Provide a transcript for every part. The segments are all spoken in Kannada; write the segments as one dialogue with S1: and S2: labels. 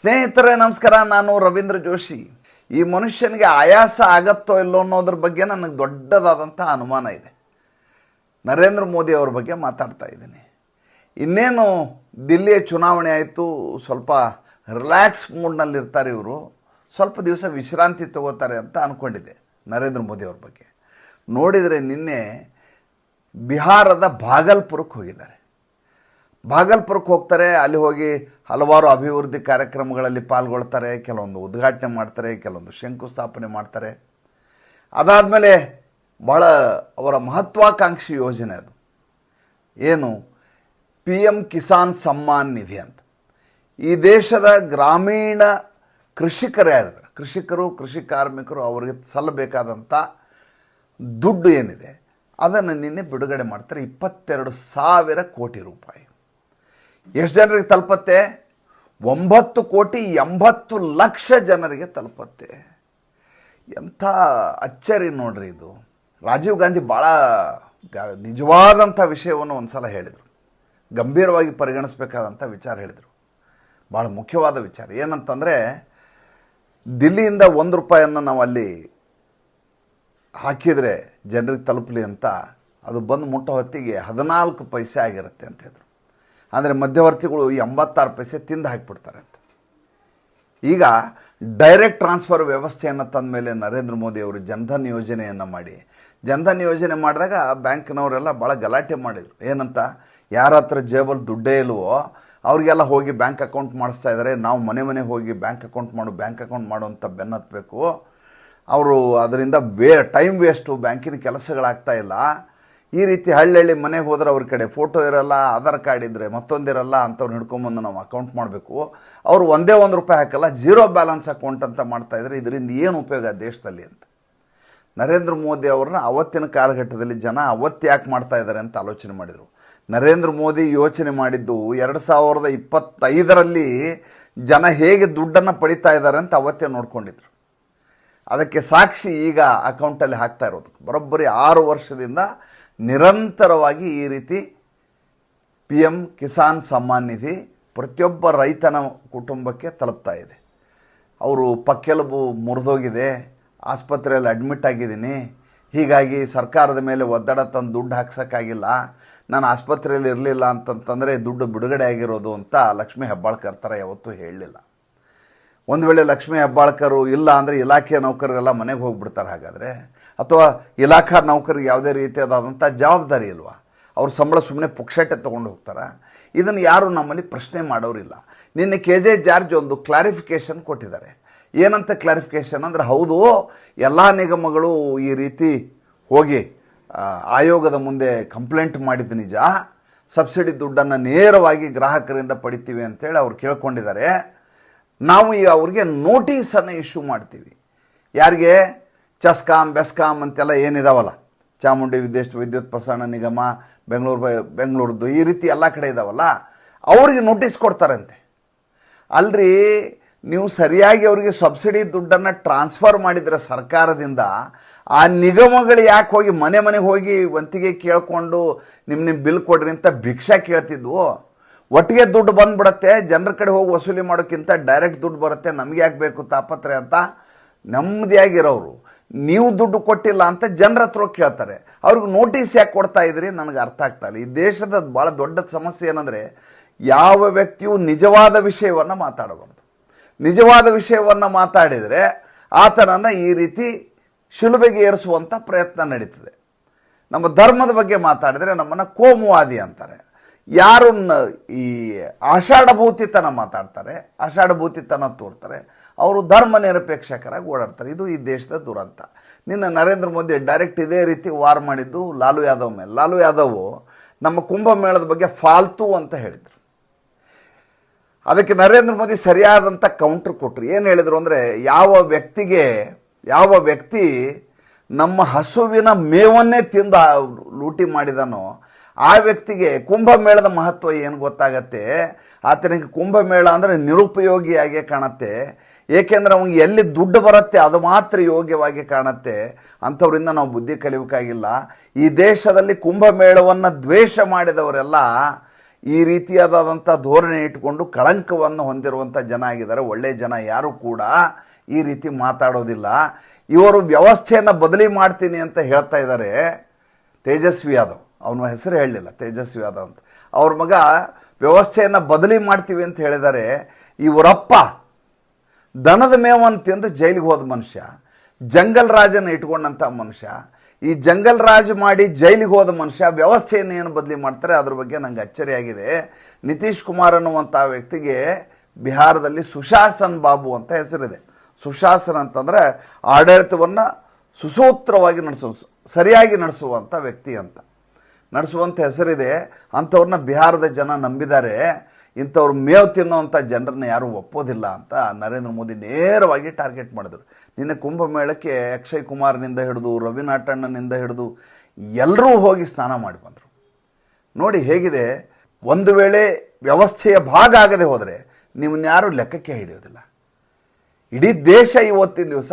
S1: ಸ್ನೇಹಿತರೆ, ನಮಸ್ಕಾರ. ನಾನು ರವೀಂದ್ರ ಜೋಶಿ. ಈ ಮನುಷ್ಯನಿಗೆ ಆಯಾಸ ಆಗತ್ತೋ ಇಲ್ಲೋ ಅನ್ನೋದ್ರ ಬಗ್ಗೆ ನನಗೆ ದೊಡ್ಡದಾದಂಥ ಅನುಮಾನ ಇದೆ. ನರೇಂದ್ರ ಮೋದಿ ಅವ್ರ ಬಗ್ಗೆ ಮಾತಾಡ್ತಾ ಇದ್ದೀನಿ. ಇನ್ನೇನು ದಿಲ್ಲಿಯ ಚುನಾವಣೆ ಆಯಿತು, ಸ್ವಲ್ಪ ರಿಲ್ಯಾಕ್ಸ್ ಮೂಡ್ನಲ್ಲಿರ್ತಾರೆ ಇವರು. ಸ್ವಲ್ಪ ದಿವಸ ವಿಶ್ರಾಂತಿ ತಗೋತಾರೆ ಅಂತ ಅಂದ್ಕೊಂಡಿದ್ದೆ ನರೇಂದ್ರ ಮೋದಿ ಅವ್ರ ಬಗ್ಗೆ. ನೋಡಿದರೆ ನಿನ್ನೆ ಬಿಹಾರದ ಭಾಗಲ್ಪುರಕ್ಕೆ ಹೋಗಿದ್ದಾರೆ. ಭಾಗಲ್ಪುರಕ್ಕೆ ಹೋಗ್ತಾರೆ, ಅಲ್ಲಿ ಹೋಗಿ ಹಲವಾರು ಅಭಿವೃದ್ಧಿ ಕಾರ್ಯಕ್ರಮಗಳಲ್ಲಿ ಪಾಲ್ಗೊಳ್ತಾರೆ, ಕೆಲವೊಂದು ಉದ್ಘಾಟನೆ ಮಾಡ್ತಾರೆ, ಕೆಲವೊಂದು ಶಂಕುಸ್ಥಾಪನೆ ಮಾಡ್ತಾರೆ. ಅದಾದಮೇಲೆ ಭಾಳ ಅವರ ಮಹತ್ವಾಕಾಂಕ್ಷಿ ಯೋಜನೆ ಅದು. ಏನು? ಪಿ ಎಂ ಕಿಸಾನ್ ಸಮ್ಮಾನ್ ನಿಧಿ ಅಂತ. ಈ ದೇಶದ ಗ್ರಾಮೀಣ ಕೃಷಿಕರು ಯಾರಿದ್ದಾರೆ? ಕೃಷಿಕರು, ಕೃಷಿ ಕಾರ್ಮಿಕರು, ಅವರಿಗೆ ಸಲ್ಲಬೇಕಾದಂಥ ದುಡ್ಡು ಏನಿದೆ? ಅದನ್ನು ನಿನ್ನೆ ಬಿಡುಗಡೆ ಮಾಡ್ತಾರೆ. ಇಪ್ಪತ್ತೆರಡು ಸಾವಿರ ಕೋಟಿ ರೂಪಾಯಿ. ಎಷ್ಟು ಜನರಿಗೆ ತಲುಪತ್ತೆ? ಒಂಬತ್ತು ಕೋಟಿ ಎಂಬತ್ತು ಲಕ್ಷ ಜನರಿಗೆ ತಲುಪತ್ತೆ. ಎಂಥ ಅಚ್ಚರಿ ನೋಡ್ರಿ ಇದು. ರಾಜೀವ್ ಗಾಂಧಿ ಭಾಳ ನಿಜವಾದಂಥ ವಿಷಯವನ್ನು ಒಂದು ಸಲ ಹೇಳಿದರು. ಗಂಭೀರವಾಗಿ ಪರಿಗಣಿಸಬೇಕಾದಂಥ ವಿಚಾರ ಹೇಳಿದರು. ಭಾಳ ಮುಖ್ಯವಾದ ವಿಚಾರ. ಏನಂತಂದರೆ, ದಿಲ್ಲಿಯಿಂದ ಒಂದು ರೂಪಾಯಿಯನ್ನು ನಾವು ಅಲ್ಲಿ ಹಾಕಿದರೆ ಜನರಿಗೆ ತಲುಪಲಿ ಅಂತ ಅದು ಬಂದು ಮುಟ್ಟೋ ಹೊತ್ತಿಗೆ ಹದಿನಾಲ್ಕು ಪೈಸೆ ಆಗಿರುತ್ತೆ ಅಂತ ಹೇಳಿದ್ರು. ಅಂದರೆ ಮಧ್ಯವರ್ತಿಗಳು ಎಂಬತ್ತಾರು ಪೈಸೆ ತಿಂದು ಹಾಕಿಬಿಡ್ತಾರೆ ಅಂತ. ಈಗ ಡೈರೆಕ್ಟ್ ಟ್ರಾನ್ಸ್ಫರ್ ವ್ಯವಸ್ಥೆಯನ್ನು ತಂದ ಮೇಲೆ ನರೇಂದ್ರ ಮೋದಿ ಅವರು ಜನಧನ್ ಯೋಜನೆಯನ್ನು ಮಾಡಿ. ಜನಧನ್ ಯೋಜನೆ ಮಾಡಿದಾಗ ಬ್ಯಾಂಕ್ನವರೆಲ್ಲ ಭಾಳ ಗಲಾಟೆ ಮಾಡಿದರು. ಏನಂತ? ಯಾರ ಹತ್ರ ಜೇಬಲ್ಲಿ ದುಡ್ಡೇ ಇಲ್ವೋ, ಅವ್ರಿಗೆಲ್ಲ ಹೋಗಿ ಬ್ಯಾಂಕ್ ಅಕೌಂಟ್ ಮಾಡಿಸ್ತಾ ಇದ್ದಾರೆ ನಾವು ಮನೆ ಮನೆ ಹೋಗಿ ಬ್ಯಾಂಕ್ ಅಕೌಂಟ್ ಮಾಡು, ಬ್ಯಾಂಕ್ ಅಕೌಂಟ್ ಮಾಡು ಅಂತ ಬೆನ್ನತ್ತಬೇಕು ಅವರು ಅದರಿಂದ ವೇ, ಟೈಮ್ ವೇಸ್ಟು, ಬ್ಯಾಂಕಿನ ಕೆಲಸಗಳಾಗ್ತಾ ಇಲ್ಲ. ಈ ರೀತಿ ಹಳ್ಳಿ ಮನೆಗೆ ಹೋದ್ರೆ ಅವ್ರ ಕಡೆ ಫೋಟೋ ಇರಲ್ಲ ಆಧಾರ್ ಕಾರ್ಡ್ ಇದ್ದರೆ ಮತ್ತೊಂದಿರಲ್ಲ ಅಂಥವ್ರು ಹಿಡ್ಕೊಂಬಂದು ನಾವು ಅಕೌಂಟ್ ಮಾಡಬೇಕು. ಅವರು ಒಂದೇ ಒಂದು ರೂಪಾಯಿ ಹಾಕಲ್ಲ ಜೀರೋ ಬ್ಯಾಲೆನ್ಸ್ ಅಕೌಂಟ್ ಅಂತ ಮಾಡ್ತಾ ಇದ್ದಾರೆ ಇದರಿಂದ ಏನು ಉಪಯೋಗ ದೇಶದಲ್ಲಿ ಅಂತ. ನರೇಂದ್ರ ಮೋದಿ ಅವ್ರನ್ನ ಅವತ್ತಿನ ಕಾಲಘಟ್ಟದಲ್ಲಿ ಜನ ಅವತ್ತು ಯಾಕೆ ಮಾಡ್ತಾ ಇದ್ದಾರೆ ಅಂತ ಆಲೋಚನೆ ಮಾಡಿದರು. ನರೇಂದ್ರ ಮೋದಿ ಯೋಚನೆ ಮಾಡಿದ್ದು ಎರಡು ಸಾವಿರದ ಇಪ್ಪತ್ತೈದರಲ್ಲಿ ಜನ ಹೇಗೆ ದುಡ್ಡನ್ನು ಪಡಿತಾ ಇದ್ದಾರೆ ಅಂತ ಅವತ್ತೇ ನೋಡ್ಕೊಂಡಿದ್ರು. ಅದಕ್ಕೆ ಸಾಕ್ಷಿ ಈಗ ಅಕೌಂಟಲ್ಲಿ ಹಾಕ್ತಾ ಇರೋದು. ಬರೋಬ್ಬರಿ ಆರು ವರ್ಷದಿಂದ ನಿರಂತರವಾಗಿ ಈ ರೀತಿ ಪಿ ಎಂ ಕಿಸಾನ್ ಸಮ್ಮಾನ್ ನಿಧಿ ಪ್ರತಿಯೊಬ್ಬ ರೈತನ ಕುಟುಂಬಕ್ಕೆ ತಲುಪ್ತಾ ಇದೆ. ಅವರು ಪಕ್ಕೆಲುಬು ಮುರಿದೋಗಿದೆ, ಆಸ್ಪತ್ರೆಯಲ್ಲಿ ಅಡ್ಮಿಟ್ ಆಗಿದ್ದೀನಿ, ಹೀಗಾಗಿ ಸರ್ಕಾರದ ಮೇಲೆ ಒತ್ತಡ ತಂದು ದುಡ್ಡು ಹಾಕ್ಸೋಕ್ಕಾಗಿಲ್ಲ, ನಾನು ಆಸ್ಪತ್ರೆಯಲ್ಲಿ ಇರಲಿಲ್ಲ ಅಂತಂತಂದರೆ ದುಡ್ಡು ಬಿಡುಗಡೆ ಆಗಿರೋದು ಅಂತ ಲಕ್ಷ್ಮೀ ಹೆಬ್ಬಾಳ್ಕರ್ ಥರ ಯಾವತ್ತೂ ಹೇಳಲಿಲ್ಲ. ಒಂದು ವೇಳೆ ಲಕ್ಷ್ಮೀ ಹೆಬ್ಬಾಳ್ಕರು ಇಲ್ಲ ಅಂದರೆ ಇಲಾಖೆಯ ನೌಕರರೆಲ್ಲ ಮನೆಗೆ ಹೋಗ್ಬಿಡ್ತಾರೆ ಹಾಗಾದರೆ ಅಥವಾ ಇಲಾಖಾ ನೌಕರಿಗೆ ಯಾವುದೇ ರೀತಿಯಾದಂಥ ಜವಾಬ್ದಾರಿ ಇಲ್ವಾ? ಅವ್ರ ಸಂಬಳ ಸುಮ್ಮನೆ ಪುಕ್ಷಟೆ ತೊಗೊಂಡು ಹೋಗ್ತಾರೆ? ಇದನ್ನು ಯಾರು ನಮ್ಮಲ್ಲಿ ಪ್ರಶ್ನೆ ಮಾಡೋರಿಲ್ಲ. ನಿನ್ನೆ ಕೆ ಜೆ ಜಾರ್ಜ್ ಒಂದು ಕ್ಲಾರಿಫಿಕೇಷನ್ ಕೊಟ್ಟಿದ್ದಾರೆ. ಏನಂತ ಕ್ಲಾರಿಫಿಕೇಷನ್ ಅಂದರೆ, ಹೌದು, ಎಲ್ಲ ನಿಗಮಗಳು ಈ ರೀತಿ ಹೋಗಿ ಆಯೋಗದ ಮುಂದೆ ಕಂಪ್ಲೇಂಟ್ ಮಾಡಿದ್ದು ನಿಜ. ಸಬ್ಸಿಡಿ ದುಡ್ಡನ್ನು ನೇರವಾಗಿ ಗ್ರಾಹಕರಿಂದ ಪಡಿತೀವಿ ಅಂತೇಳಿ ಅವ್ರು ಕೇಳ್ಕೊಂಡಿದ್ದಾರೆ. ನಾವು ಈಗ ಅವ್ರಿಗೆ ನೋಟಿಸನ್ನು ಇಶ್ಯೂ ಮಾಡ್ತೀವಿ. ಯಾರಿಗೆ? ಚಸ್ಕಾಮ್ ಬೆಸ್ಕಾಮ್ ಅಂತೆಲ್ಲ ಏನಿದಾವಲ್ಲ? ಚಾಮುಂಡಿ ವಿದೇಶ ವಿದ್ಯುತ್ ಪ್ರಸರಣ ನಿಗಮ, ಬೆಂಗಳೂರು ಬೆಂಗಳೂರದ್ದು ಈ ರೀತಿ ಎಲ್ಲ ಕಡೆ ಇದಾವಲ್ಲ? ಅವ್ರಿಗೆ ನೋಟಿಸ್ ಕೊಡ್ತಾರಂತೆ. ಅಲ್ರಿ, ನೀವು ಸರಿಯಾಗಿ ಅವರಿಗೆ ಸಬ್ಸಿಡಿ ದುಡ್ಡನ್ನು ಟ್ರಾನ್ಸ್ಫರ್ ಮಾಡಿದರೆ ಸರ್ಕಾರದಿಂದ, ಆ ನಿಗಮಗಳು ಯಾಕೆ ಹೋಗಿ ಮನೆ ಮನೆಗೆ ಹೋಗಿ ವಂತಿಗೆ ಕೇಳಿಕೊಂಡು ನಿಮ್ಮ ನಿಮ್ಮ ಬಿಲ್ ಕೊಡ್ರಿ ಅಂತ ಭಿಕ್ಷೆ ಕೇಳ್ತಿದ್ವು? ಒಟ್ಟಿಗೆ ದುಡ್ಡು ಬಂದ್ಬಿಡತ್ತೆ, ಜನರ ಕಡೆ ಹೋಗಿ ವಸೂಲಿ ಮಾಡೋಕ್ಕಿಂತ ಡೈರೆಕ್ಟ್ ದುಡ್ಡು ಬರುತ್ತೆ, ನಮ್ಗೆ ಯಾಕೆ ಬೇಕು ತಾಪತ್ರೆ ಅಂತ? ನೆಮ್ಮದಿಯಾಗಿರೋರು. ನೀವು ದುಡ್ಡು ಕೊಟ್ಟಿಲ್ಲ ಅಂತ ಜನರ ಹತ್ರ ಕೇಳ್ತಾರೆ. ಅವ್ರಿಗೆ ನೋಟಿಸ್ ಯಾಕೆ ಕೊಡ್ತಾ ಇದ್ರಿ ನನಗೆ ಅರ್ಥ ಆಗ್ತಾ ಇಲ್ಲ. ಈ ದೇಶದ ಭಾಳ ದೊಡ್ಡ ಸಮಸ್ಯೆ ಏನಂದರೆ, ಯಾವ ವ್ಯಕ್ತಿಯು ನಿಜವಾದ ವಿಷಯವನ್ನು ಮಾತಾಡಬಾರ್ದು. ನಿಜವಾದ ವಿಷಯವನ್ನು ಮಾತಾಡಿದರೆ ಆತನನ್ನು ಈ ರೀತಿ ಶಿಲುಬೆಗೆ ಏರಿಸುವಂಥ ಪ್ರಯತ್ನ ನಡೀತದೆ. ನಮ್ಮ ಧರ್ಮದ ಬಗ್ಗೆ ಮಾತಾಡಿದರೆ ನಮ್ಮನ್ನು ಕೋಮುವಾದಿ ಅಂತಾರೆ. ಯಾರು ನ- ಈ ಆಷಾಢಭೂತಿತನ ಮಾತಾಡ್ತಾರೆ, ಆಷಾಢಭೂತಿತನ ತೋರ್ತಾರೆ ಅವರು ಧರ್ಮ ನಿರಪೇಕ್ಷಕರಾಗಿ ಓಡಾಡ್ತಾರೆ. ಇದು ಈ ದೇಶದ ದುರಂತ. ನಿನ್ನ ನರೇಂದ್ರ ಮೋದಿ ಡೈರೆಕ್ಟ್ ಇದೇ ರೀತಿ ವಾರ್ ಮಾಡಿದ್ದು ಲಾಲು ಯಾದವ್ ಮೇಲೆ. ಲಾಲು ಯಾದವ್ ನಮ್ಮ ಕುಂಭಮೇಳದ ಬಗ್ಗೆ ಫಾಲ್ತು ಅಂತ ಹೇಳಿದರು. ಅದಕ್ಕೆ ನರೇಂದ್ರ ಮೋದಿ ಸರಿಯಾದಂಥ ಕೌಂಟ್ರ್. ಕೊಟ್ಟರು ಏನು ಹೇಳಿದರು ಅಂದರೆ, ಯಾವ ವ್ಯಕ್ತಿಗೆ, ಯಾವ ವ್ಯಕ್ತಿ ನಮ್ಮ ಹಸುವಿನ ಮೇವನ್ನೇ ತಿಂದು ಲೂಟಿ ಮಾಡಿದನೋ ಆ ವ್ಯಕ್ತಿಗೆ ಕುಂಭಮೇಳದ ಮಹತ್ವ ಏನು ಗೊತ್ತಾಗತ್ತೆ? ಆತನಿಗೆ ಕುಂಭಮೇಳ ಅಂದರೆ ನಿರುಪಯೋಗಿಯಾಗಿ ಕಾಣತ್ತೆ. ಏಕೆಂದರೆ ಅವ್ನಿಗೆ ಎಲ್ಲಿ ದುಡ್ಡು ಬರುತ್ತೆ ಅದು ಮಾತ್ರ ಯೋಗ್ಯವಾಗಿ ಕಾಣತ್ತೆ. ಅಂಥವರಿಂದ ನಾವು ಬುದ್ಧಿ ಕಲಿಬೇಕಾಗಿಲ್ಲ. ಈ ದೇಶದಲ್ಲಿ ಕುಂಭಮೇಳವನ್ನು ದ್ವೇಷ ಮಾಡಿದವರೆಲ್ಲ ಈ ರೀತಿಯಾದಂಥ ಧೋರಣೆ ಇಟ್ಟುಕೊಂಡು ಕಳಂಕವನ್ನು ಹೊಂದಿರುವಂಥ ಜನ ಆಗಿದ್ದಾರೆ. ಒಳ್ಳೆಯ ಜನ ಯಾರು ಕೂಡ ಈ ರೀತಿ ಮಾತಾಡೋದಿಲ್ಲ. ಇವರು ವ್ಯವಸ್ಥೆಯನ್ನು ಬದಲಿ ಮಾಡ್ತೀನಿ ಅಂತ ಹೇಳ್ತಾ ಇದ್ದಾರೆ ತೇಜಸ್ವಿ ಯಾದವ್. ಅವನ ಹೆಸರು ಹೇಳಲಿಲ್ಲ, ತೇಜಸ್ವಿ ಯಾದವ್ ಅಂತ. ಅವ್ರ ಮಗ ವ್ಯವಸ್ಥೆಯನ್ನು ಬದಲಿ ಮಾಡ್ತೀವಿ ಅಂತ ಹೇಳಿದರೆ ಇವರಪ್ಪ ದನದ ಮೇವನ್ನು ತಿಂದು ಜೈಲಿಗೆ ಹೋದ ಮನುಷ್ಯ, ಜಂಗಲ್ ರಾಜನ ಇಟ್ಕೊಂಡಂಥ ಮನುಷ್ಯ, ಈ ಜಂಗಲ್ ರಾಜ್ ಮಾಡಿ ಜೈಲಿಗೆ ಹೋದ ಮನುಷ್ಯ ವ್ಯವಸ್ಥೆಯನ್ನು ಏನು ಬದಲಿ ಮಾಡ್ತಾರೆ ಅದ್ರ ಬಗ್ಗೆ ನಂಗೆ ಅಚ್ಚರಿಯಾಗಿದೆ. ನಿತೀಶ್ ಕುಮಾರ್ ಅನ್ನುವಂಥ ವ್ಯಕ್ತಿಗೆ ಬಿಹಾರದಲ್ಲಿ ಸುಶಾಸನ್ ಬಾಬು ಅಂತ ಹೆಸರಿದೆ. ಸುಶಾಸನ್ ಅಂತಂದರೆ ಆಡಳಿತವನ್ನು ಸುಸೂತ್ರವಾಗಿ ನಡೆಸೋ, ಸರಿಯಾಗಿ ನಡೆಸುವಂಥ ವ್ಯಕ್ತಿ ಅಂತ. ನಡೆಸುವಂಥ ಹೆಸರಿದೆ. ಅಂಥವ್ರನ್ನ ಬಿಹಾರದ ಜನ ನಂಬಿದ್ದಾರೆ. ಇಂಥವ್ರು ಮೇವು ತಿನ್ನುವಂಥ ಜನರನ್ನ ಯಾರೂ ಒಪ್ಪೋದಿಲ್ಲ ಅಂತ ನರೇಂದ್ರ ಮೋದಿ ನೇರವಾಗಿ ಟಾರ್ಗೆಟ್ ಮಾಡಿದ್ರು. ನಿನ್ನೆ ಕುಂಭಮೇಳಕ್ಕೆ ಅಕ್ಷಯ್ ಕುಮಾರ್ನಿಂದ ಹಿಡಿದು ರವಿನಾಟಣ್ಣನಿಂದ ಹಿಡಿದು ಎಲ್ಲರೂ ಹೋಗಿ ಸ್ನಾನ ಮಾಡಿ ಬಂದರು. ನೋಡಿ ಹೇಗಿದೆ, ಒಂದು ವೇಳೆ ವ್ಯವಸ್ಥೆಯ ಭಾಗ ಆಗದೆ ಹೋದರೆ ನಿಮ್ಮನ್ಯಾರೂ ಲೆಕ್ಕಕ್ಕೆ ಹಿಡಿಯೋದಿಲ್ಲ. ಇಡೀ ದೇಶ ಇವತ್ತಿನ ದಿವಸ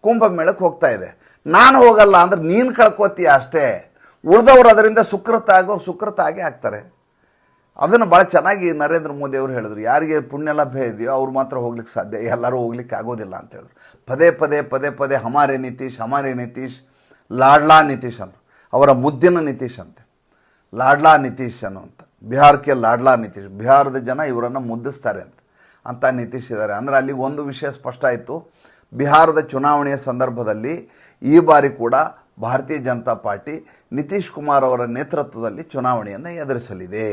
S1: ಕುಂಭಮೇಳಕ್ಕೆ ಹೋಗ್ತಾ ಇದೆ. ನಾನು ಹೋಗಲ್ಲ ಅಂದ್ರೆ ನೀನು ಕಳ್ಕೊತೀಯ ಅಷ್ಟೇ. ಉಳಿದವರು ಅದರಿಂದ ಸುಕೃತ ಆಗೋ, ಸುಕೃತ ಆಗೇ ಆಗ್ತಾರೆ. ಅದನ್ನು ಭಾಳ ಚೆನ್ನಾಗಿ ನರೇಂದ್ರ ಮೋದಿ ಅವರು ಹೇಳಿದ್ರು. ಯಾರಿಗೆ ಪುಣ್ಯ ಲಭ್ಯ ಇದೆಯೋ ಅವ್ರು ಮಾತ್ರ ಹೋಗ್ಲಿಕ್ಕೆ ಸಾಧ್ಯ. ಎಲ್ಲರೂ ಹೋಗ್ಲಿಕ್ಕೆ ಆಗೋದಿಲ್ಲ ಅಂತ ಹೇಳಿದ್ರು. ಪದೇ ಪದೇ ಪದೇ ಪದೇ ಹಮಾರೆ ನಿತೀಶ್ ಹಮಾರೆ ನಿತೀಶ್, ಲಾಡ್ಲಾ ನಿತೀಶ್ ಅಂತ ಅವರ ಮುದ್ದಿನ ನಿತೀಶ್ ಅಂತೆ. ಲಾಡ್ಲಾ ನಿತೀಶ್ ಅನ್ನುವಂಥ ಬಿಹಾರಕ್ಕೆ ಲಾಡ್ಲಾ ನಿತೀಶ್. ಬಿಹಾರದ ಜನ ಇವರನ್ನು ಮುದ್ದಿಸ್ತಾರೆ ಅಂತ. ಅಂತ ನಿತೀಶ್ ಇದ್ದಾರೆ. ಅಂದರೆ ಅಲ್ಲಿ ಒಂದು ವಿಷಯ ಸ್ಪಷ್ಟ ಆಯಿತು. ಬಿಹಾರದ ಚುನಾವಣೆಯ ಸಂದರ್ಭದಲ್ಲಿ ಈ ಬಾರಿ ಕೂಡ ಭಾರತೀಯ ಜನತಾ ಪಾರ್ಟಿ ನಿತೀಶ್ ಕುಮಾರ್ ಅವರ ನೇತೃತ್ವದಲ್ಲಿ ಚುನಾವಣೆಯನ್ನು ಎದುರಿಸಲಿದೆ.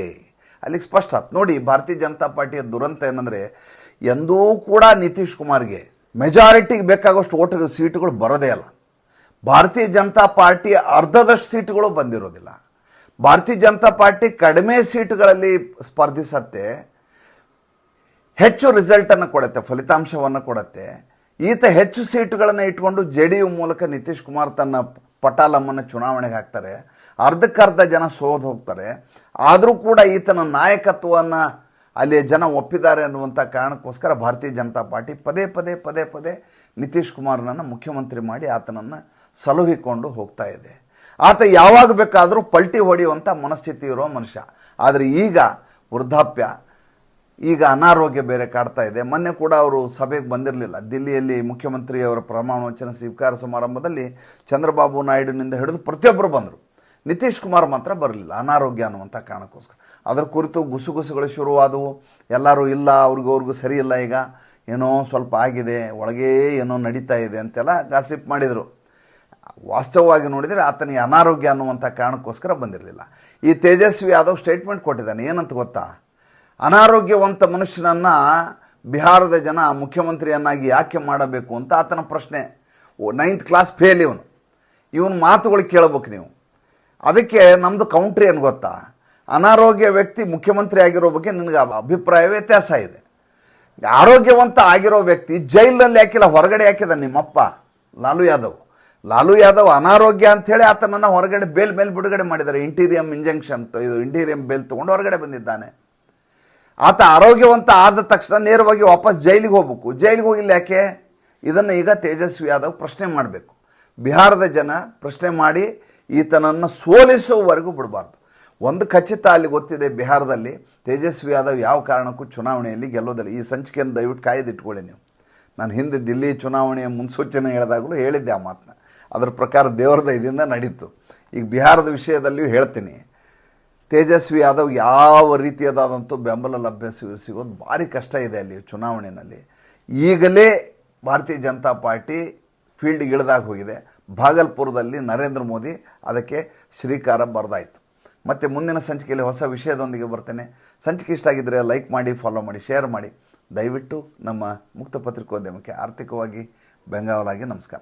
S1: ಅಲ್ಲಿಗೆ ಸ್ಪಷ್ಟ ಆಯ್ತು ನೋಡಿ ಭಾರತೀಯ ಜನತಾ ಪಾರ್ಟಿಯ ದುರಂತ ಏನಂದರೆ, ಎಂದೂ ಕೂಡ ನಿತೀಶ್ ಕುಮಾರ್ಗೆ ಮೆಜಾರಿಟಿಗೆ ಬೇಕಾಗೋಷ್ಟು ಓಟು ಸೀಟುಗಳು ಬರೋದೇ ಅಲ್ಲ. ಭಾರತೀಯ ಜನತಾ ಪಾರ್ಟಿಯ ಅರ್ಧದಷ್ಟು ಸೀಟುಗಳು ಬಂದಿರೋದಿಲ್ಲ. ಭಾರತೀಯ ಜನತಾ ಪಾರ್ಟಿ ಕಡಿಮೆ ಸೀಟುಗಳಲ್ಲಿ ಸ್ಪರ್ಧಿಸತ್ತೆ, ಹೆಚ್ಚು ರಿಸಲ್ಟನ್ನು ಕೊಡುತ್ತೆ, ಫಲಿತಾಂಶವನ್ನು ಕೊಡುತ್ತೆ. ಈತ ಹೆಚ್ಚು ಸೀಟುಗಳನ್ನು ಇಟ್ಕೊಂಡು ಜೆ ಡಿ ಯು ಮೂಲಕ ನಿತೀಶ್ ಕುಮಾರ್ ತನ್ನ ಪಟಾಲಮ್ಮನ್ನು ಚುನಾವಣೆಗೆ ಹಾಕ್ತಾರೆ. ಅರ್ಧಕ್ಕರ್ಧ ಜನ ಸೋದು ಹೋಗ್ತಾರೆ. ಆದರೂ ಕೂಡ ಈತನ ನಾಯಕತ್ವವನ್ನು ಅಲ್ಲಿ ಜನ ಒಪ್ಪಿದ್ದಾರೆ ಅನ್ನುವಂಥ ಕಾರಣಕ್ಕೋಸ್ಕರ ಭಾರತೀಯ ಜನತಾ ಪಾರ್ಟಿ ಪದೇ ಪದೇ ಪದೇ ಪದೇ ನಿತೀಶ್ ಕುಮಾರ್ನನ್ನು ಮುಖ್ಯಮಂತ್ರಿ ಮಾಡಿ ಆತನನ್ನು ಸಲುಹಿಕೊಂಡು ಹೋಗ್ತಾ ಇದೆ. ಆತ ಯಾವಾಗ ಬೇಕಾದರೂ ಪಲ್ಟಿ ಹೊಡೆಯುವಂಥ ಮನಸ್ಥಿತಿ ಇರೋ ಮನುಷ್ಯ. ಆದರೆ ಈಗ ವೃದ್ಧಾಪ್ಯ ಈಗ ಅನಾರೋಗ್ಯ ಬೇರೆ ಕಾಡ್ತಾ ಇದೆ. ಮೊನ್ನೆ ಕೂಡ ಅವರು ಸಭೆಗೆ ಬಂದಿರಲಿಲ್ಲ. ದಿಲ್ಲಿಯಲ್ಲಿ ಮುಖ್ಯಮಂತ್ರಿಯವರ ಪ್ರಮಾಣ ವಚನ ಸ್ವೀಕಾರ ಸಮಾರಂಭದಲ್ಲಿ ಚಂದ್ರಬಾಬು ನಾಯ್ಡುನಿಂದ ಹಿಡಿದು ಪ್ರತಿಯೊಬ್ಬರು ಬಂದರು. ನಿತೀಶ್ ಕುಮಾರ್ ಮಾತ್ರ ಬರಲಿಲ್ಲ, ಅನಾರೋಗ್ಯ ಅನ್ನುವಂಥ ಕಾರಣಕ್ಕೋಸ್ಕರ. ಅದರ ಕುರಿತು ಗುಸುಗುಸುಗಳು ಶುರುವಾದವು. ಎಲ್ಲರೂ ಇಲ್ಲ, ಅವ್ರಿಗೆ ಅವ್ರಿಗೂ ಸರಿ ಇಲ್ಲ ಈಗ. ಏನೋ ಸ್ವಲ್ಪ ಆಗಿದೆ, ಒಳಗೇ ಏನೋ ನಡೀತಾ ಇದೆ ಅಂತೆಲ್ಲ ಗಾಸಿಪ್ ಮಾಡಿದರು. ವಾಸ್ತವವಾಗಿ ನೋಡಿದರೆ ಆತನಿಗೆ ಅನಾರೋಗ್ಯ ಅನ್ನುವಂಥ ಕಾರಣಕ್ಕೋಸ್ಕರ ಬಂದಿರಲಿಲ್ಲ. ಈ ತೇಜಸ್ವಿ ಯಾದವ್ ಸ್ಟೇಟ್ಮೆಂಟ್ ಕೊಟ್ಟಿದ್ದಾನೆ, ಏನಂತ ಗೊತ್ತಾ? ಅನಾರೋಗ್ಯವಂತ ಮನುಷ್ಯನನ್ನು ಬಿಹಾರದ ಜನ ಮುಖ್ಯಮಂತ್ರಿಯನ್ನಾಗಿ ಯಾಕೆ ಮಾಡಬೇಕು ಅಂತ ಆತನ ಪ್ರಶ್ನೆ. ನೈನ್ತ್ ಕ್ಲಾಸ್ ಫೇಲ್ ಇವನು. ಇವನ ಮಾತುಗಳು ಕೇಳಬೇಕು ನೀವು. ಅದಕ್ಕೆ ನಮ್ಮದು ಕೌಂಟ್ರಿ ಏನು ಗೊತ್ತಾ? ಅನಾರೋಗ್ಯ ವ್ಯಕ್ತಿ ಮುಖ್ಯಮಂತ್ರಿ ಆಗಿರೋ ಬಗ್ಗೆ ನಿನಗೆ ಅಭಿಪ್ರಾಯ ವ್ಯತ್ಯಾಸ ಇದೆ. ಆರೋಗ್ಯವಂತ ಆಗಿರೋ ವ್ಯಕ್ತಿ ಜೈಲಲ್ಲಿ ಹಾಕಿಲ್ಲ ಹೊರಗಡೆ ಹಾಕಿದ ನಿಮ್ಮಪ್ಪ, ಲಾಲು ಯಾದವ್. ಲಾಲು ಯಾದವ್ ಅನಾರೋಗ್ಯ ಅಂಥೇಳಿ ಆತನನ್ನು ಹೊರಗಡೆ, ಬೇಲ್ ಮೇಲೆ ಬಿಡುಗಡೆ ಮಾಡಿದ್ದಾರೆ. ಇಂಟೀರಿಯಂ ಇಂಜೆಕ್ಷನ್ ಇದು ಇಂಟೀರಿಯಂ ಬೇಲ್ ತೊಗೊಂಡು ಹೊರಗಡೆ ಬಂದಿದ್ದಾನೆ. ಆತ ಆರೋಗ್ಯವಂತ ಆದ ತಕ್ಷಣ ನೇರವಾಗಿ ವಾಪಸ್ ಜೈಲಿಗೆ ಹೋಗ್ಬೇಕು. ಜೈಲಿಗೆ ಹೋಗಿಲ್ಲ ಯಾಕೆ? ಇದನ್ನು ಈಗ ತೇಜಸ್ವಿ ಯಾದವ್ ಪ್ರಶ್ನೆ ಮಾಡಬೇಕು. ಬಿಹಾರದ ಜನ ಪ್ರಶ್ನೆ ಮಾಡಿ ಈತನನ್ನು ಸೋಲಿಸುವವರೆಗೂ ಬಿಡಬಾರ್ದು. ಒಂದು ಖಚಿತ ಅಲ್ಲಿ ಗೊತ್ತಿದೆ ಬಿಹಾರದಲ್ಲಿ ತೇಜಸ್ವಿ ಯಾದವ್ ಯಾವ ಕಾರಣಕ್ಕೂ ಚುನಾವಣೆಯಲ್ಲಿ ಗೆಲ್ಲೋದಿಲ್ಲ. ಈ ಸಂಚಿಕೆಯನ್ನು ದಯವಿಟ್ಟು ಕಾಯ್ದಿಟ್ಕೊಳ್ಳಿ ನೀವು. ನಾನು ಹಿಂದೆ ದಿಲ್ಲಿ ಚುನಾವಣೆಯ ಮುನ್ಸೂಚನೆ ಹೇಳಿದಾಗಲೂ ಹೇಳಿದ್ದೆ ಆ ಮಾತನ್ನ. ಅದರ ಪ್ರಕಾರ ದೇವರದ ಇದರಿಂದ ನಡೀತು. ಈಗ ಬಿಹಾರದ ವಿಷಯದಲ್ಲಿಯೂ ಹೇಳ್ತೀನಿ. ತೇಜಸ್ವಿ ಯಾದವ್ ಯಾವ ರೀತಿಯದಾದಂಥ ಬೆಂಬಲ ಲಭ್ಯ ಸಿಗೋ ಸಿಗೋದು ಭಾರಿ ಕಷ್ಟ ಇದೆ ಅಲ್ಲಿ ಚುನಾವಣೆಯಲ್ಲಿ ಈಗಲೇ ಭಾರತೀಯ ಜನತಾ ಪಾರ್ಟಿ ಫೀಲ್ಡ್ಗೆ ಇಳಿದಾಗ ಹೋಗಿದೆ. ಭಾಗಲ್ಪುರದಲ್ಲಿ ನರೇಂದ್ರ ಮೋದಿ ಅದಕ್ಕೆ ಶ್ರೀಕಾರ ಬರೆದಾಯಿತು. ಮತ್ತು ಮುಂದಿನ ಸಂಚಿಕೆಯಲ್ಲಿ ಹೊಸ ವಿಷಯದೊಂದಿಗೆ ಬರ್ತೇನೆ. ಸಂಚಿಕೆ ಇಷ್ಟ ಆಗಿದ್ದರೆ ಲೈಕ್ ಮಾಡಿ, ಫಾಲೋ ಮಾಡಿ, ಶೇರ್ ಮಾಡಿ. ದಯವಿಟ್ಟು ನಮ್ಮ ಮುಕ್ತ ಪತ್ರಿಕೋದ್ಯಮಕ್ಕೆ ಆರ್ಥಿಕವಾಗಿ ಬೆಂಗಾವಲಾಗಿ ನಮಸ್ಕಾರ.